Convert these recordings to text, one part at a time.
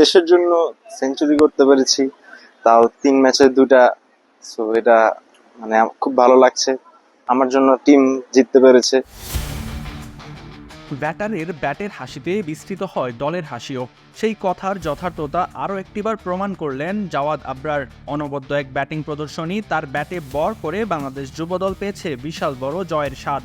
দেশের জন্য সেঞ্চুরি করতে পেরেছি। তাও তিন ম্যাচে দুটা সো এটা মানে খুব ভালো লাগছে। আমার জন্য টিম জিততে পেরেছে। ব্যাটারের ব্যাটের হাসিতে বিস্তৃত হয় দলের হাসিও। সেই কথার যথার্থতা আরও একটিবার প্রমাণ করলেন জাওয়াদ আবরার। অনবদ্য এক ব্যাটিং প্রদর্শনী তার ব্যাটে বর করে বাংলাদেশ যুবদল পেয়েছে বিশাল বড় জয়ের স্বাদ।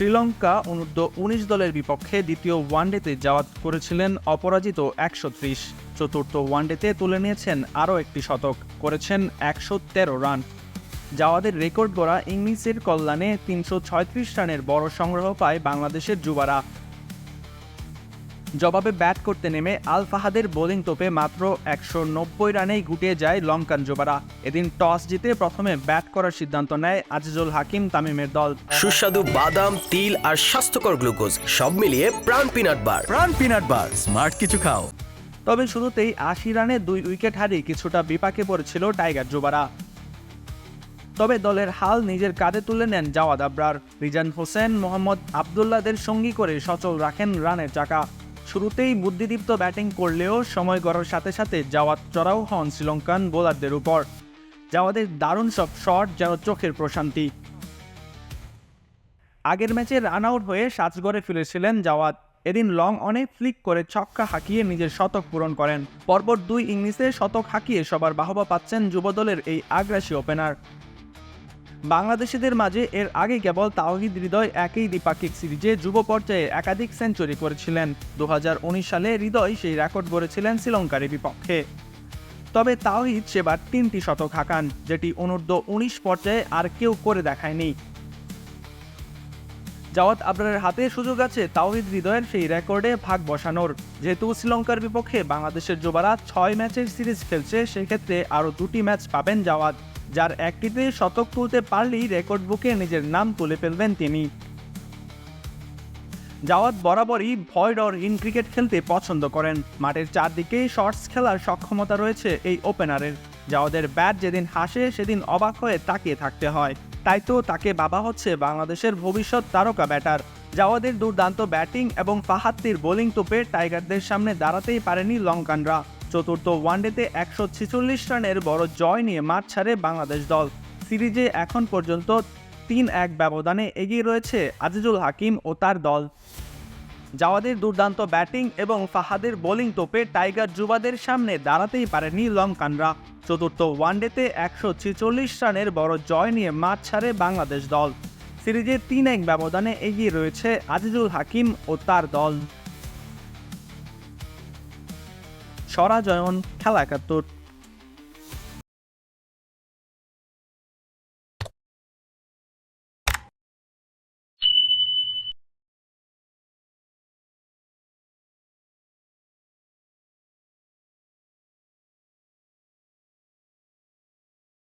শ্রীলঙ্কা অনূর্ধ্ব উনিশ দলের বিপক্ষে দ্বিতীয় ওয়ানডেতে যাওয়াত করেছিলেন অপরাজিত একশো ত্রিশ। চতুর্থ ওয়ানডেতে তুলে নিয়েছেন আরও একটি শতক, করেছেন একশো তেরো রান। জাওয়াদের রেকর্ড গড়া ইংলিশের কল্যাণে তিনশো রানের বড় সংগ্রহ পায় বাংলাদেশের যুবারা। জবাবে ব্যাট করতে নেমে আল ফাহাদের বোলিং তোপে মাত্র একশো নব্বই রানেই গুটিয়ে যায় লঙ্কান যুবারা এদিন টস জিতে প্রথমে ব্যাট করার সিদ্ধান্ত নেয় আজিজুল হাকিম তামিমের দল। সুস্বাদু বাদাম তিল আর স্বাস্থ্যকর গ্লুকোজ সব মিলিয়ে প্রাণ পিনাট বার। প্রাণ পিনাট বার স্মার্ট কিছু খাও। তবে শুরুতেই আশি রানে দুই উইকেট হারিয়ে কিছুটা বিপাকে পড়েছিল টাইগার যুবারা তবে দলের হাল নিজের কাঁধে তুলে নেন জাওয়াদ আবরার। রিজান হোসেন মোহাম্মদ আবদুল্লাদের সঙ্গী করে সচল রাখেন রানের চাকা। শুরুতেই বুদ্ধিদীপ্ত ব্যাটিং করলেও সময় গড়ার সাথে সাথে জাওয়াদ চড়াও হন শ্রীলঙ্কান বোলারদের উপর। জাওয়াদের দারুণ সব শট, যেন চোখের প্রশান্তি। আগের ম্যাচে রান আউট হয়ে সাজগড়ে ফিরেছিলেন জাওয়াত। এদিন লং অনে ফ্লিক করে ছক্কা হাঁকিয়ে নিজের শতক পূরণ করেন। পরপর দুই ইংলিশে শতক হাঁকিয়ে সবার বাহবা পাচ্ছেন যুবদলের এই আগ্রাসী ওপেনার বাংলাদেশিদের মাঝে এর আগে কেবল তাওহিদ হৃদয় একই দ্বিপাক্ষিক সিরিজে যুব পর্যায়ে একাধিক সেঞ্চুরি করেছিলেন। দু হাজার উনিশ সালে হৃদয় সেই রেকর্ড গড়েছিলেন শ্রীলঙ্কার বিপক্ষে। তবে তাওহিদ সেবার তিনটি শতক হাঁকান, যেটি অনূর্ধ্ব উনিশ পর্যায়ে আর কেউ করে দেখায়নি। জাওয়াত আবরারের হাতে সুযোগ আছে তাওহিদ হৃদয়ের সেই রেকর্ডে ভাগ বসানোর। যেহেতু শ্রীলঙ্কার বিপক্ষে বাংলাদেশের যুবারা ছয় ম্যাচের সিরিজ খেলছে, সেক্ষেত্রে আরও দুটি ম্যাচ পাবেন জাওয়াত। যার একটিতে শতক তুলতে পারলেই রেকর্ড বুকে নিজের নাম তুলে ফেলবেন তিনি। জাওয়াত বরাবরই অর ইন ক্রিকেট খেলতে পছন্দ করেন। মাঠের চারদিকেই শর্টস খেলার সক্ষমতা রয়েছে এই ওপেনারের। জাওয়াদের ব্যাট যেদিন হাসে, সেদিন অবাক হয়ে তাকিয়ে থাকতে হয়। তাই তো তাকে বাবা হচ্ছে বাংলাদেশের ভবিষ্যৎ তারকা ব্যাটার। জাওয়াদের দুর্দান্ত ব্যাটিং এবং ফাহাত্তির বোলিং তোপে টাইগারদের সামনে দাঁড়াতেই পারেনি লঙ্কানরা। চতুর্থ ওয়ানডেতে একশো ছেচল্লিশ রানের বড় জয় নিয়ে মাঠ ছাড়ে বাংলাদেশ দল। সিরিজে এখন পর্যন্ত তিন এক ব্যবধানে এগিয়ে রয়েছে আজিজুল হাকিম ও তার দল। জাওয়াদের দুর্দান্ত ব্যাটিং এবং ফাহাদের বোলিং তোপে টাইগার যুবাদের সামনে দাঁড়াতেই পারেনি লঙ্কানরা। চতুর্থ ওয়ানডেতে একশো ছেচল্লিশ রানের বড় জয় নিয়ে মাঠ ছাড়ে বাংলাদেশ দল। সিরিজে তিন এক ব্যবধানে এগিয়ে রয়েছে আজিজুল হাকিম ও তার দল। সরাজয়ন খেলা একাত্তর